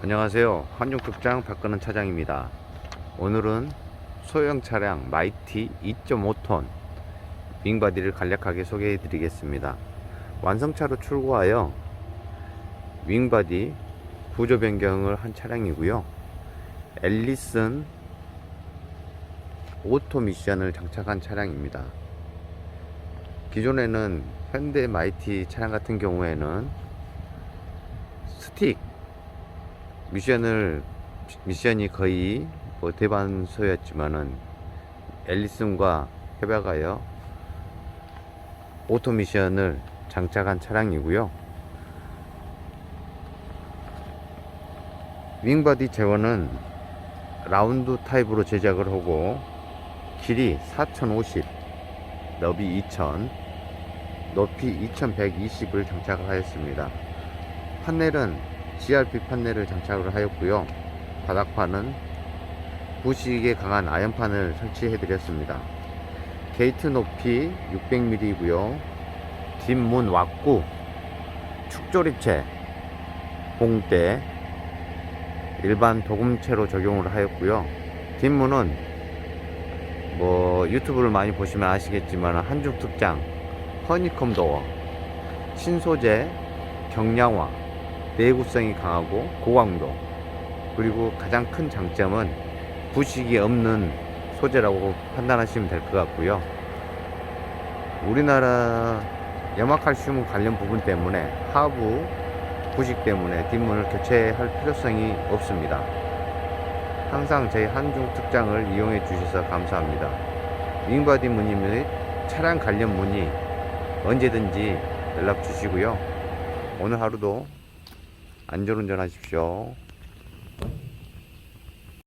안녕하세요. 한중극장 박근은 차장입니다. 오늘은 소형 차량 마이티 2.5톤 윙바디를 간략하게 소개해 드리겠습니다. 완성차로 출고하여 윙바디 구조 변경을 한 차량이고요. 앨리슨 오토 미션을 장착한 차량입니다. 기존에는 현대 마이티 차량 같은 경우에는 스틱 미션을 미션이 거의 뭐 대반 소였지만은 앨리슨과 협약하여 오토 미션을 장착한 차량이고요. 윙바디 제원은 라운드 타입으로 제작을 하고 길이 4050, 너비 2000, 높이 2120을 장착을 하였습니다. 판넬은 GRP 판넬을 장착을 하였고요. 바닥판은 부식에 강한 아연판을 설치해 드렸습니다. 게이트 높이 600mm이고요. 뒷문 왁구, 축조립체, 봉대, 일반 도금체로 적용을 하였고요. 뒷문은 뭐 유튜브를 많이 보시면 아시겠지만 한중 특장, 허니컴 도어, 신소재, 경량화, 내구성이 강하고 고강도 그리고 가장 큰 장점은 부식이 없는 소재라고 판단하시면 될 것 같고요. 우리나라 염화칼슘 관련 부분 때문에 하부 부식 때문에 뒷문을 교체할 필요성이 없습니다. 항상 저희 한중 특장을 이용해 주셔서 감사합니다. 윙바디 문의 및 차량 관련 문의 언제든지 연락 주시고요. 오늘 하루도 안전운전 하십시오.